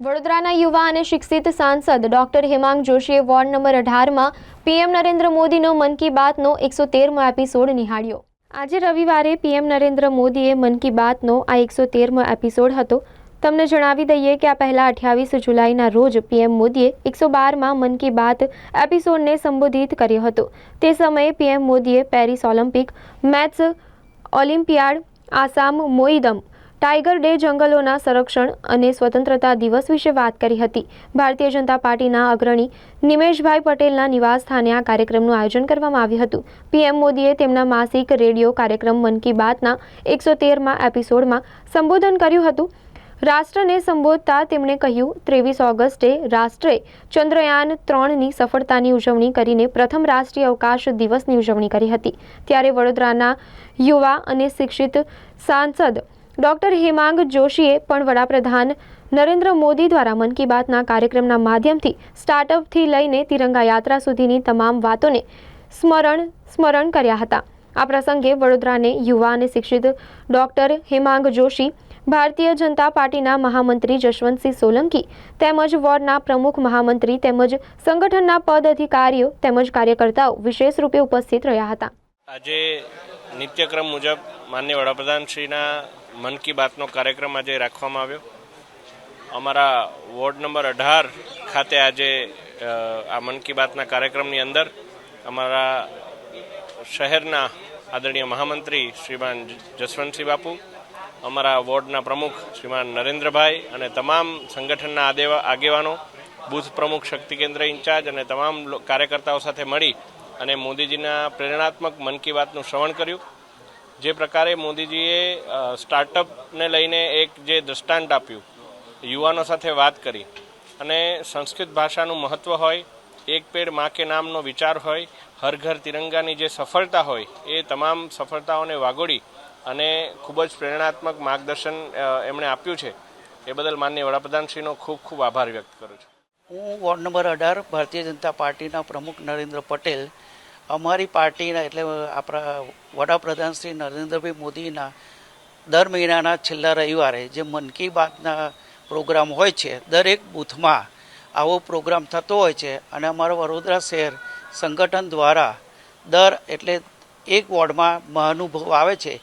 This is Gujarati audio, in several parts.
વડોદરાના યુવા અને શિક્ષિત સાંસદ ડોક્ટર હેમાંગ જોશીએ વોર્ડ નંબર અઢારમાં પીએમ નરેન્દ્ર મોદીનો મન કી બાતનો એકસો તેરમો એપિસોડ નિહાળ્યો. આજે રવિવારે પીએમ નરેન્દ્ર મોદીએ મન કી બાતનો આ એકસો તેરમો એપિસોડ હતો. તમને જણાવી દઈએ કે આ પહેલાં અઠ્યાવીસ જુલાઈના રોજ પીએમ મોદીએ એકસો બારમાં મન કી બાત એપિસોડને સંબોધિત કર્યો હતો. તે સમયે પીએમ મોદીએ Paris Olympic, maths, Olympiad, Assam, Moidam tiger day જંગલોના સંરક્ષણ અને સ્વતંત્રતા દિવસ વિશે વાત કરી હતી. ભારતીય જનતા પાર્ટીના અગ્રણી નિમેશભાઈ પટેલના નિવાસ સ્થાને આ કાર્યક્રમનું આયોજન કરવામાં આવ્યું હતું. પીએમ મોદીએ તેમના માસિક રેડિયો કાર્યક્રમ મન કી બાતના એકસો તેરમાં એપિસોડમાં સંબોધન કર્યું હતું. રાષ્ટ્રને સંબોધતા તેમણે કહ્યું, ત્રેવીસ ઓગસ્ટે રાષ્ટ્રે ચંદ્રયાન ત્રણની સફળતાની ઉજવણી કરીને પ્રથમ રાષ્ટ્રીય અવકાશ દિવસની ઉજવણી કરી હતી. ત્યારે વડોદરાના યુવા અને શિક્ષિત સાંસદ ડોક્ટર હેમાંગ જોશીએ પણ વડાપ્રધાન નરેન્દ્ર મોદી દ્વારા મન કી બાતના કાર્યક્રમના માધ્યમથી સ્ટાર્ટઅપથી લઈને તિરંગા યાત્રા સુધીની તમામ વાતોને સ્મરણ સ્મરણ કર્યા હતા. આ પ્રસંગે વડોદરાને યુવા અને શિક્ષિત ડોક્ટર હેમાંગ જોશી, ભારતીય જનતા પાર્ટીના મહામંત્રી જશવંતસિંહ સોલંકી તેમજ વોર્ડના પ્રમુખ મહામંત્રી તેમજ સંગઠનના પદ અધિકારીઓ તેમજ કાર્યકર્તાઓ વિશેષ રૂપે ઉપસ્થિત રહ્યા હતા. આજે નિત્યક્રમ મુજબ માન્ય વડાપ્રધાનશ્રીના મન કી બાતનો કાર્યક્રમ આજે રાખવામાં આવ્યો. અમારા વોર્ડ નંબર અઢાર ખાતે આજે આ મન કી બાતના કાર્યક્રમની અંદર અમારા શહેરના આદરણીય મહામંત્રી શ્રીમાન જસવંતસિંહ બાપુ, અમારા વોર્ડના પ્રમુખ શ્રીમાન નરેન્દ્રભાઈ અને તમામ સંગઠનના આગેવાનો, બુથ પ્રમુખ શક્તિ કેન્દ્ર ઇન્ચાર્જ અને તમામ કાર્યકર્તાઓ સાથે મળી અને મોદીજીના પ્રેરણાત્મક મન કી બાતનું શ્રવણ કર્યું. જે પ્રકારે મોદીજીએ સ્ટાર્ટઅપને લઈને એક જે દ્રષ્ટાંત આપ્યું, યુવાનો સાથે વાત કરી અને સંસ્કૃત ભાષાનું મહત્ત્વ હોય, એક પેડ મા કે નામનો વિચાર હોય, હર ઘર તિરંગાની જે સફળતા હોય, એ તમામ સફળતાઓને વાગોડી અને ખૂબ જ પ્રેરણાત્મક માર્ગદર્શન એમણે આપ્યું છે. એ બદલ માન્ય વડાપ્રધાનશ્રીનો ખૂબ ખૂબ આભાર વ્યક્ત કરું છું. હું વોર્ડ નંબર અઢાર ભારતીય જનતા પાર્ટીના પ્રમુખ નરેન્દ્ર પટેલ, અમારી પાર્ટીના એટલે આપણા વડાપ્રધાન શ્રી નરેન્દ્રભાઈ મોદીના દર મહિનાના છેલ્લા રવિવારે જે મન કી બાતના પ્રોગ્રામ હોય છે, દરેક બૂથમાં આવો પ્રોગ્રામ થતો હોય છે અને અમારા વડોદરા શહેર સંગઠન દ્વારા દર એટલે એક વોર્ડમાં મહાનુભવ આવે છે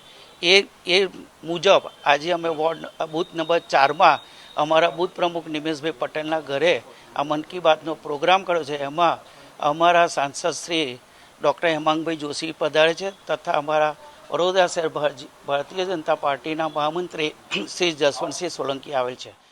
એ એ મુજબ આજે અમે વોર્ડ, બૂથ નંબર ચારમાં અમારા બૂથ પ્રમુખ નિમેશભાઈ પટેલના ઘરે આ મન કી બાતનો પ્રોગ્રામ કર્યો છે. એમાં અમારા સાંસદ શ્રી ડૉક્ટર હેમાંગભાઈ જોશી પધારે છે તથા અમારા વડોદરા શહેર ભાર- ભારતીય જનતા પાર્ટીના મહામંત્રી શ્રી જસવંતસિંહ સોલંકી આવેલ છે.